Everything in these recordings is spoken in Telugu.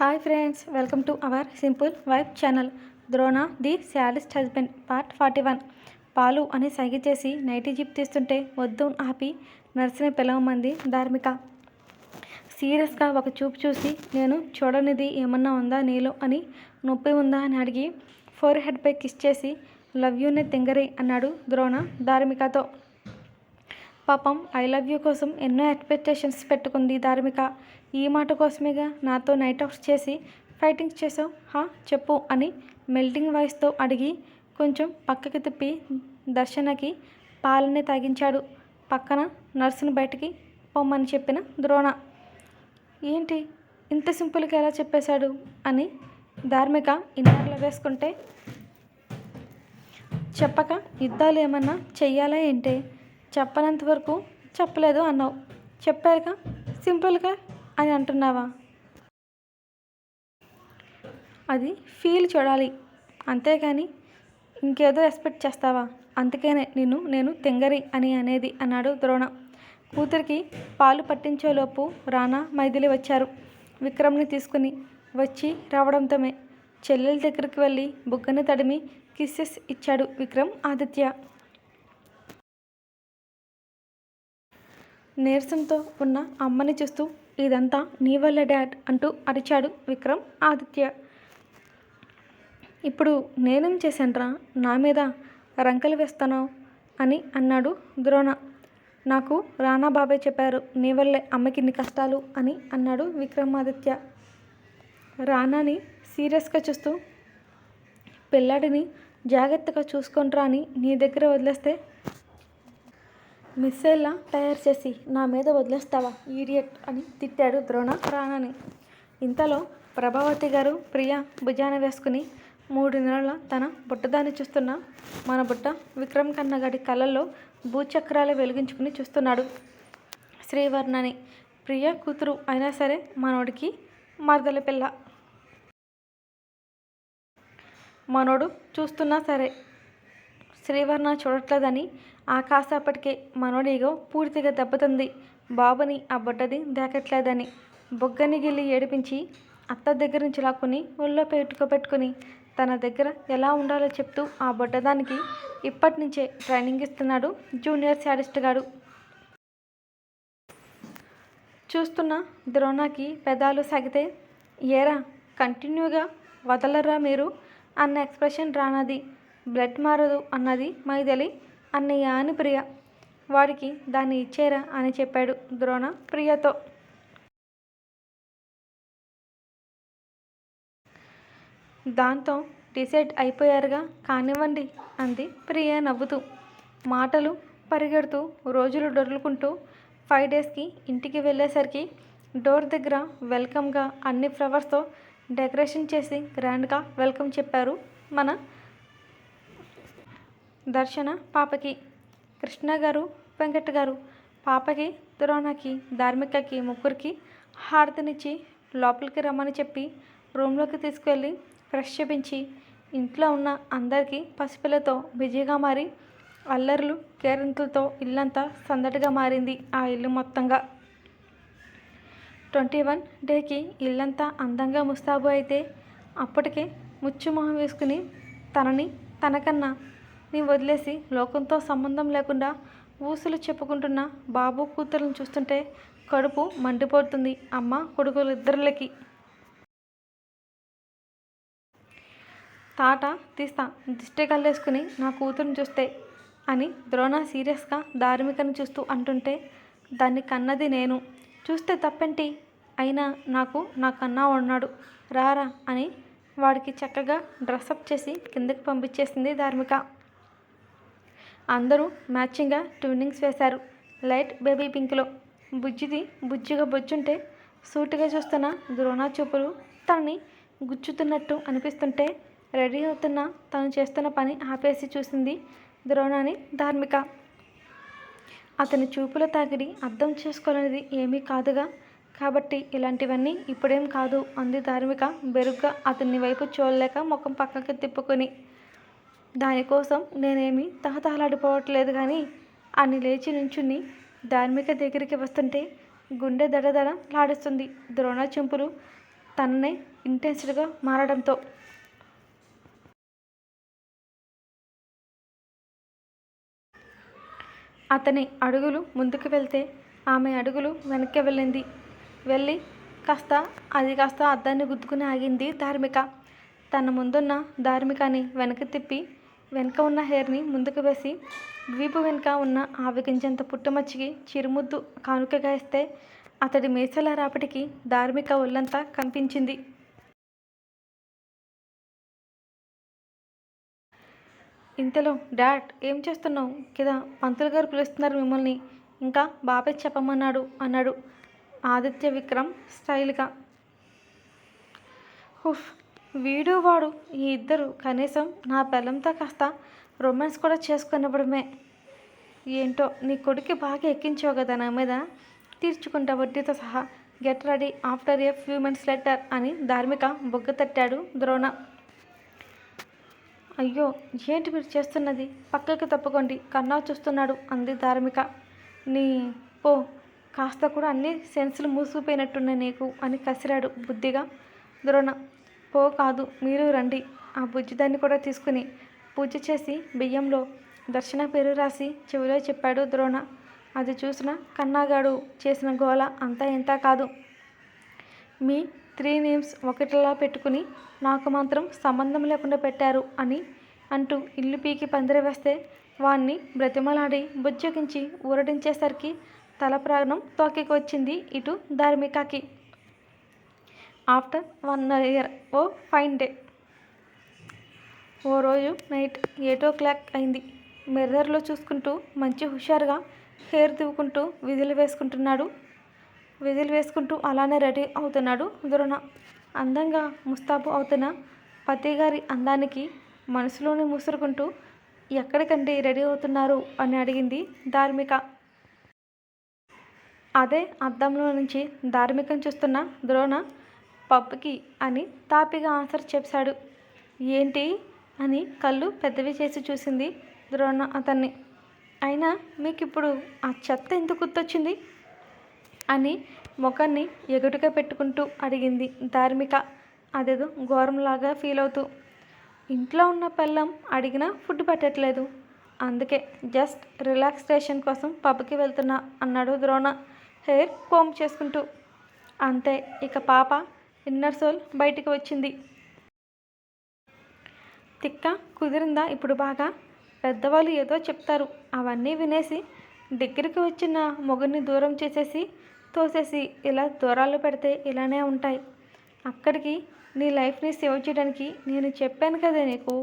Hi friends welcome to our simple wife channel Drona the saddest husband part forty one పాలు అని సైగ చేసి నైటీ జిప్ తీస్తుంటే వద్దు ఆపి నర్సుని పిలవమంది ధార్మిక సీరియస్గా ఒక చూపు చూసి నేను చూడనిది ఏమన్నా ఉందా నీలో అని నొప్పి ఉందా అని అడిగి ఫోర్ హెడ్పై కిస్ చేసి లవ్ యూనే తింగరే అన్నాడు ద్రోణ ధార్మికతో. పాపం ఐ లవ్ యూ కోసం ఎన్నో ఎక్స్పెక్టేషన్స్ పెట్టుకుంది ధార్మిక. ఈ మాట కోసమేగా నాతో నైట్ ఆఫ్ చేసి ఫైటింగ్స్ చేసావు హా చెప్పు అని మెల్టింగ్ వాయిస్తో అడిగి కొంచెం పక్కకి తిప్పి దర్శనకి పాలని తాగించాడు. పక్కన నర్సును బయటికి పొమ్మని చెప్పిన ద్రోణ. ఏంటి ఇంత సింపుల్గా ఎలా చెప్పేశాడు? అని ధార్మిక ఇన్నర్లు వేసుకుంటే చెప్పక యుద్ధాలు ఏమన్నా చెయ్యాలా ఏంటి? చెప్పనంత వరకు చెప్పలేదు అన్నావు. చెప్పారుగా? సింపుల్గా? అని అంటున్నావా? అది ఫీల్ చూడాలి. అంతేగాని ఇంకేదో ఎక్స్పెక్ట్ చేస్తావా? అందుకనే నిన్ను నేను తెంగరి అని అనేది అన్నాడు ద్రోణ. కూతురికి పాలు పట్టించేలోపు రానా మైథిలి వచ్చారు. విక్రమ్ని తీసుకుని వచ్చి రావడంతోమే చెల్లెల దగ్గరికి వెళ్ళి బుగ్గని తడిమి కిస్సెస్ ఇచ్చాడు విక్రమ్ ఆదిత్య. నీరసంతో ఉన్న అమ్మని చూస్తూ ఇదంతా నీ వల్ల డాడ్ అంటూ అరిచాడు విక్రమ్ ఆదిత్య. ఇప్పుడు నేనేం చేశానురా? నా మీద రంకలు వేస్తాను అని అన్నాడు ద్రోణ. నాకు రానా బాబాయ్ చెప్పారు నీ వల్లే అమ్మకి ఇన్ని కష్టాలు అని అన్నాడు విక్రమాదిత్య రానాని సీరియస్గా చూస్తూ పిల్లాడిని జాగ్రత్తగా చూసుకుంట్రా అని నీ దగ్గర వదిలేస్తే మిస్సైల్లా తయారు చేసి నా మీద వదిలేస్తావా ఈడియట్ అని తిట్టాడు ద్రోణ రానాని ఇంతలో ప్రభావతి గారు ప్రియ భుజాన వేసుకుని మూడు నెలల తన బుట్టదాన్ని చూస్తున్న మన బుట్ట విక్రమ్ కన్నగాడి కళ్ళల్లో భూచక్రాలు వెలిగించుకుని చూస్తున్నాడు. శ్రీవర్ణని ప్రియ కూతురు అయినా సరే మనోడికి మరదల పిల్ల. మనోడు చూస్తున్నా సరే శ్రీవర్ణ చూడట్లేదని ఆ కాసేపటికే మనోడిగో పూర్తిగా దెబ్బతుంది. బాబుని ఆ బుడ్డది దేకట్లేదని బొగ్గని గిల్లి ఏడిపించి అత్త దగ్గర నుంచి లాక్కుని ఒళ్ళో పెట్టుకోబెట్టుకుని తన దగ్గర ఎలా ఉండాలో చెప్తూ ఆ బొడ్డదానికి ఇప్పటి నుంచే ట్రైనింగ్ ఇస్తున్నాడు జూనియర్ శాడిస్ట్ గాడు. చూస్తున్న ద్రోణకి పెదాలు సాగితే ఏరా కంటిన్యూగా వదలరా మీరు? అన్న ఎక్స్ప్రెషన్ రానది. బ్లడ్ మారదు అన్నది మైథిలి అన్నయ్య అని ప్రియ. వాడికి దాన్ని ఇచ్చేరా అని చెప్పాడు ద్రోణ ప్రియతో. దాంతో డిసైడ్ అయిపోయారుగా కానివ్వండి అంది ప్రియ నవ్వుతూ. మాటలు పరిగెడుతూ రోజులు డొర్లుకుంటూ ఫైవ్ డేస్కి ఇంటికి వెళ్ళేసరికి డోర్ దగ్గర వెల్కమ్గా అన్ని ఫ్లవర్స్తో డెకరేషన్ చేసి గ్రాండ్గా వెల్కమ్ చెప్పారు మన దర్శన పాపకి. కృష్ణ గారు వెంకట్ గారు పాపకి ద్రోణకి ధార్మికకి ముగ్గురికి హారతినిచ్చి లోపలికి రమ్మని చెప్పి రూమ్లోకి తీసుకెళ్ళి ఫ్రెష్ చేపించి ఇంట్లో ఉన్న అందరికీ పసిపిల్లతో బిజీగా మారి అల్లర్లు కేరింతలతో ఇల్లంతా సందడిగా మారింది ఆ ఇల్లు మొత్తంగా. ట్వంటీ వన్ డేకి ఇల్లంతా అందంగా ముస్తాబు అయితే అప్పటికే ముచ్చుమొహం వేసుకుని తనని తనకన్నా నీ వదిలేసి లోకంతో సంబంధం లేకుండా ఊసులు చెప్పుకుంటున్న బాబు కూతురులను చూస్తుంటే కడుపు మండిపోతుంది అమ్మ కొడుకులు ఇద్దరులకి తాట తీస్తా దిష్టి కల్లేసుకుని నా కూతురుని చూస్తే అని ద్రోణ సీరియస్గా ధార్మికను చూస్తూ అంటుంటే దాన్ని కన్నది నేను. చూస్తే తప్పేంటి? అయినా నాకు నా కన్నా ఉన్నాడు. రారా అని వాడికి చక్కగా డ్రెస్అప్ చేసి కిందకి పంపించేసింది ధార్మిక. అందరూ మ్యాచింగ్గా ట్యూనింగ్స్ వేశారు. లైట్ బేబీ పింక్లో. బుజ్జిది బుజ్జిగా బుజ్జుంటే సూటిగా చూస్తున్న ద్రోణ చూపులు తనని గుచ్చుతున్నట్టు అనిపిస్తుంటే రెడీ అవుతున్న తను చేస్తున్న పని ఆపేసి చూసింది ద్రోణాని ధార్మిక. అతని చూపుల తాకిడి అర్థం చేసుకోలేనిది ఏమీ కాదుగా. కాబట్టి ఇలాంటివన్నీ ఇప్పుడేం కాదు అంది ధార్మిక బెరుగ్గా అతని వైపు చూడలేక ముఖం పక్కకి తిప్పుకొని. దానికోసం నేనేమి తహతహలాడిపోవట్లేదు కానీ అని లేచి నుంచుని ధార్మిక దగ్గరికి వస్తుంటే గుండె దడదడ లాడిస్తుంది ద్రోణ చెంపులు తననే ఇంటెన్స్డ్గా మారడంతో. అతని అడుగులు ముందుకు వెళ్తే ఆమె అడుగులు వెనక్కి వెళ్ళింది. వెళ్ళి కాస్త అది కాస్త అద్దాన్ని గుద్దుకుని ఆగింది ధార్మిక. తన ముందున్న ధార్మికని వెనక్కి తిప్పి వెనుక ఉన్న హెయిర్ని ముందుకు వేసి వీపు వెనుక ఉన్న ఆవిగించేంత పుట్టుమచ్చికి చిరుముద్దు కానుకగా ఇస్తే అతడి మేసల రాపటికి ధార్మిక ఒళ్ళంతా కంపించింది. ఇంతలో డాడ్ ఏం చేస్తున్నావు? కిదా పంతులు గారు పిలుస్తున్నారు మిమ్మల్ని. ఇంకా బాబే చెప్పమన్నాడు అన్నాడు ఆదిత్య విక్రమ్ స్టైల్గా. హుఫ్ వీడు వాడు ఈ ఇద్దరు కనీసం నా పిల్లంతో కాస్త రొమాన్స్ కూడా చేసుకునివ్వడమే. ఏంటో నీ కొడుకు బాగా ఎక్కించావు కదా నా మీద? తీర్చుకుంటా వడ్డీతో సహా get ready after a few months later అని ధార్మిక బొగ్గ తట్టాడు ద్రోణ. అయ్యో ఏంటి మీరు చేస్తున్నది? పక్కకి తప్పుకోండి కన్నా చూస్తున్నాడు అంది ధార్మిక. నీ పో కాస్త కూడా అన్ని సెన్సులు మూసుకుపోయినట్టున్నాయి నీకు అని కసిరాడు బుద్ధిగా ద్రోణ. పో కాదు మీరు రండి. ఆ బుజ్జిదాన్ని కూడా తీసుకుని పూజ చేసి బియ్యంలో దర్శన పేరు రాసి చెవిలో చెప్పాడు ద్రోణ. అది చూసిన కన్నాగాడు చేసిన గోల అంతా ఇంతా కాదు. మీ త్రీ నేమ్స్ ఒకటిలా పెట్టుకుని నాకు మాత్రం సంబంధం లేకుండా పెట్టారు అని అంటూ ఇల్లు పీకి పందిరి వేస్తే వాణ్ణి బ్రతిమలాడి బుజ్జగించి ఊరడించేసరికి తల ప్రాణం తోకకి వచ్చింది ఇటు ధార్మికకి. After one year. ఓ ఫైన్ డే. ఓ రోజు నైట్ ఎయిట్ ఓ క్లాక్ అయింది. మిర్రర్లో చూసుకుంటూ మంచి హుషారుగా హెయిర్ దువ్వుకుంటూ విధులు వేసుకుంటున్నాడు. విధులు వేసుకుంటూ అలానే రెడీ అవుతున్నాడు ద్రోణ. అందంగా ముస్తాబు అవుతున్న పతి గారి అందానికి మనసులోనే ముసురుకుంటూ ఎక్కడికండి రెడీ అవుతున్నారు? అని అడిగింది ధార్మిక. అదే అద్దంలో నుంచి ధార్మికం చూస్తున్న ద్రోణ పబ్కి అని తాపిగా ఆన్సర్ చెప్పాడు ఏంటి? అని కళ్ళు పెద్దవి చేసి చూసింది ద్రోణ అతన్ని. అయినా మీకు ఇప్పుడు ఆ చెత్త ఎందుకు గుర్తొచ్చింది? అని ముఖాన్ని ఎగుటుగా పెట్టుకుంటూ అడిగింది ధార్మిక. అదేదో ఘోరంలాగా ఫీల్ అవుతూ. ఇంట్లో ఉన్న పిల్లం అడిగినా ఫుడ్ పెట్టట్లేదు. అందుకే జస్ట్ రిలాక్సేషన్ కోసం పబ్కి వెళ్తున్నా అన్నాడు ద్రోణ హెయిర్ కోమ్ చేసుకుంటూ. అంతే ఇక పాప ఇన్నర్ సోల్ బయటికి వచ్చింది. తిక్క కుదిరిందా ఇప్పుడు బాగా? పెద్దవాళ్ళు ఏదో చెప్తారు. అవన్నీ వినేసి దగ్గరికి వచ్చిన మొగుడిని దూరం చేసేసి తోసేసి ఇలా దూరాలు పెడితే ఇలానే ఉంటాయి. అక్కడికి నీ లైఫ్ని సేవ్ చేయడానికి నేను చెప్పాను కదా నీకు.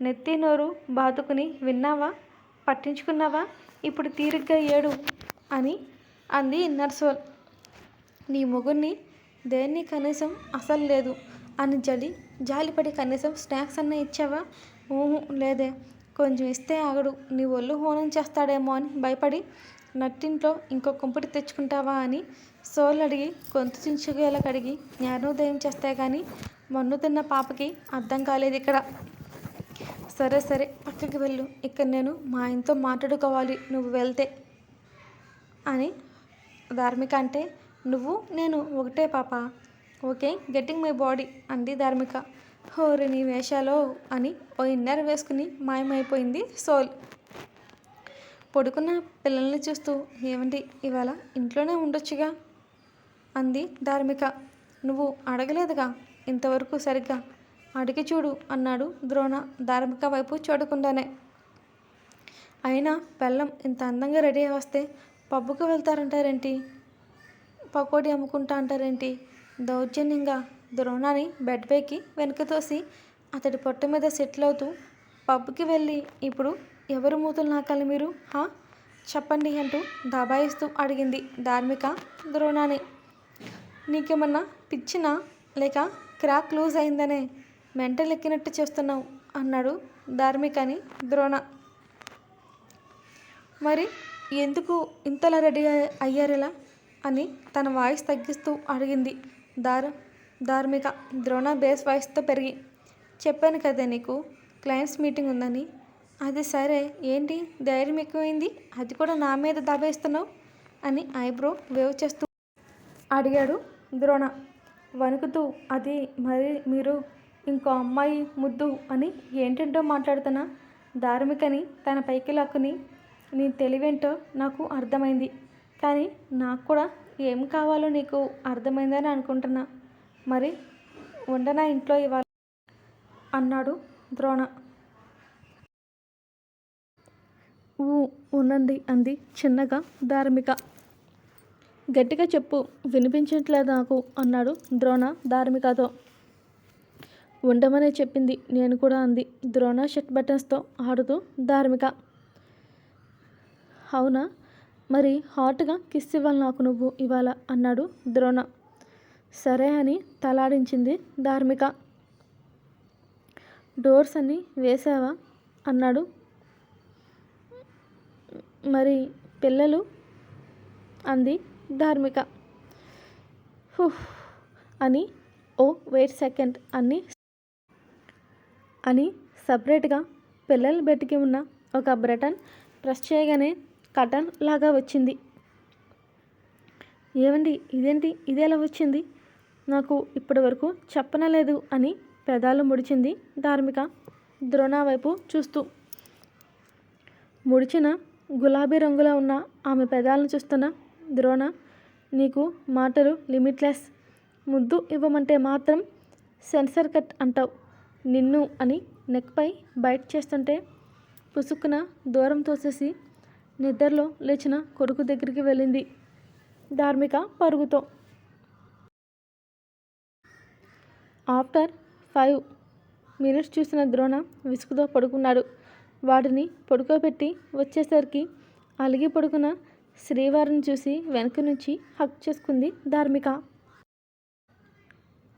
నెత్తి నోరు బాదుకుని విన్నావా? పట్టించుకున్నావా? ఇప్పుడు తీరిగ్గా ఏడు అని అంది ఇన్నర్ సోల్. నీ మొగుడిని దేన్ని కనీసం అసలు లేదు? అని జడి జాలిపడి కనీసం స్నాక్స్ అన్న ఇచ్చావా? ఊహు లేదే. కొంచెం ఇస్తే ఆగడు. నీ ఒళ్ళు హోనం చేస్తాడేమో అని భయపడి నట్టింట్లో ఇంకో కుంపటి తెచ్చుకుంటావా అని సోల్ అడిగి గొంతు చించుగేలా కడిగి జ్ఞానోదయం చేస్తే కానీ మన్ను తిన్న పాపకి అర్థం కాలేదు ఇక్కడ. సరే సరే పక్కకి వెళ్ళు. ఇక్కడ నేను మా ఆయనతో మాట్లాడుకోవాలి. నువ్వు వెళ్తే అని ధార్మిక అంటే నువ్వు? నేను ఒకటే పాప. ఓకే గెట్టింగ్ మై బాడీ అంది ధార్మిక. హోరి నీ వేషాలో అని ఓ ఇన్నర్ వేసుకుని మాయమైపోయింది సోల్. పడుకున్న పిల్లల్ని చూస్తూ ఏమండి ఇవాళ? ఇంట్లోనే ఉండొచ్చుగా? అంది ధార్మిక. నువ్వు అడగలేదుగా? ఇంతవరకు సరిగ్గా? అడిగి చూడు అన్నాడు ద్రోణ ధార్మిక వైపు చూడకుండానే. అయినా బెల్లం ఇంత అందంగా రెడీ అయి వస్తే పబ్బుకు వెళ్తారంటారేంటి? పకోడీ అమ్ముకుంటా అంటారేంటి? దౌర్జన్యంగా ద్రోణాన్ని బెడ్ పైకి వెనుక తోసి అతడి పొట్ట మీద సెటిల్ అవుతూ పబ్కి వెళ్ళి ఇప్పుడు ఎవరు మూతులు నాకాలి మీరు? హా? చెప్పండి అంటూ దబాయిస్తూ అడిగింది ధార్మిక ద్రోణాని. నీకేమన్నా పిచ్చినా లేక క్రాక్ లూజ్ అయిందనే మెంటల్ ఎక్కినట్టు చేస్తున్నావు అన్నాడు ధార్మికని ద్రోణ. మరి ఎందుకు ఇంతలా రెడీ అయ్యారు ఇలా? అని తన వాయిస్ తగ్గిస్తూ అడిగింది. దార్ ధార్మిక ద్రోణ బేస్ వాయిస్తో పెరిగి. చెప్పాను కదా నీకు క్లయింట్స్ మీటింగ్ ఉందని. అది సరే ఏంటి? ధైర్యం ఎక్కువైంది? అది కూడా నా మీద దాబేస్తున్నావు? అని ఐబ్రో వేవ్ చేస్తూ అడిగాడు ద్రోణ. వణుకుతూ అది మరి మీరు ఇంకో అమ్మాయి ముద్దు అని ఏంటంటో మాట్లాడుతున్న? ధార్మికని తన పైకి లాక్కుని నీ తెలివేంటో నాకు అర్థమైంది. కానీ నాకు కూడా ఏం కావాలో నీకు అర్థమైందని అనుకుంటున్నా. మరి ఉండనా ఇంట్లో ఇవాళ అన్నాడు ద్రోణ. ఊ ఉండండి అంది చిన్నగా ధార్మిక. గట్టిగా చెప్పు వినిపించట్లేదు నాకు అన్నాడు ద్రోణ ధార్మికతో. ఉండమనే చెప్పింది నేను కూడా అంది ద్రోణ షర్ట్ బటన్స్తో ఆడుతూ ధార్మిక. అవునా? మరి హాట్గా కిస్ ఇవ్వాలి నాకు నువ్వు ఇవాళ అన్నాడు ద్రోణ. సరే అని తలాడించింది ధార్మిక. డోర్స్ అన్నీ వేసావా అన్నాడు. మరి పిల్లలు? అంది ధార్మిక. హుహ్ అని ఓ వెయిట్ సెకండ్ అన్ని అని సపరేట్గా పిల్లల బెడ్కి ఉన్న ఒక బ్రటన్ ప్రెస్ చేయగానే కటన్ లాగా వచ్చింది. ఏమండి ఇదేంటి? ఇది ఎలా వచ్చింది? నాకు ఇప్పటి వరకు చెప్పనలేదు అని పెదాలు ముడిచింది ధార్మిక ద్రోణ వైపు చూస్తూ. ముడిచిన గులాబీ రంగులో ఉన్న ఆమె పెదాలను చూస్తున్న ద్రోణ నీకు మాటలు లిమిట్లెస్. ముద్దు ఇవ్వమంటే మాత్రం సెన్సర్ కట్ అంటావు. నిన్ను అని నెక్పై బైట్ చేస్తుంటే పుసుక్కున దూరం తోసేసి నిద్రలో లేచిన కొడుకు దగ్గరికి వెళ్ళింది. ధార్మిక పరుగుతో. ఆఫ్టర్ ఫైవ్ మినిట్స్ చూసిన ద్రోణ విసుగుతో పడుకున్నాడు. వాడిని పడుకోబెట్టి వచ్చేసరికి అలిగి పడుకున్న శ్రీవారిని చూసి వెనక నుంచి హక్ చేసుకుంది ధార్మిక.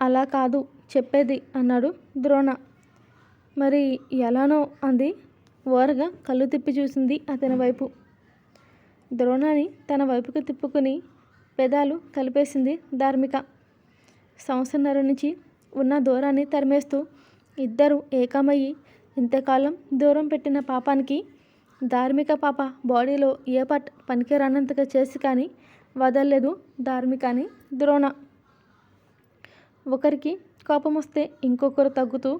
అలా కాదు చెప్పేది అన్నాడు ద్రోణ. మరి ఎలానో అంది. ఓరగా కళ్ళు తిప్పి చూసింది అతని వైపు. ద్రోణాన్ని తన వైపుకు తిప్పుకుని పెదాలు కలిపేసింది ధార్మిక. సంవత్సరన్నర నుంచి ఉన్న దూరాన్ని తరిమేస్తూ ఇద్దరు ఏకమయ్యి ఇంతకాలం దూరం పెట్టిన పాపానికి ధార్మిక పాప బాడీలో ఏ పార్ట్ పనికిరానంతగా చేసి కానీ వదలలేదు ధార్మికని ద్రోణ. ఒకరికి కోపం వస్తే ఇంకొకరు తగ్గుతూ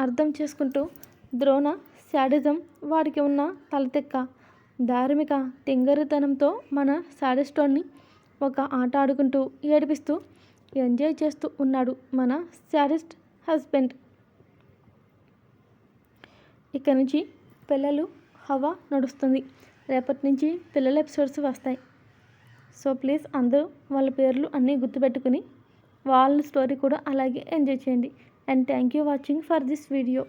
అర్థం చేసుకుంటూ ద్రోణ శాడిజం వాడికి ఉన్న తలతెక్క ధార్మిక తింగరితనంతో మన శాడిస్టోన్ని ఒక ఆట ఆడుకుంటూ ఏడిపిస్తూ ఎంజాయ్ చేస్తూ ఉన్నాడు మన శాడిస్ట్ హస్బెండ్. ఇక్కడి నుంచి పిల్లలు హవా నడుస్తుంది. రేపటి నుంచి పిల్లల ఎపిసోడ్స్ వస్తాయి. సో ప్లీజ్ అందరూ వాళ్ళ పేర్లు అన్నీ గుర్తుపెట్టుకుని వాళ్ళ స్టోరీ కూడా అలాగే ఎంజాయ్ చేయండి. And thank you watching for this video.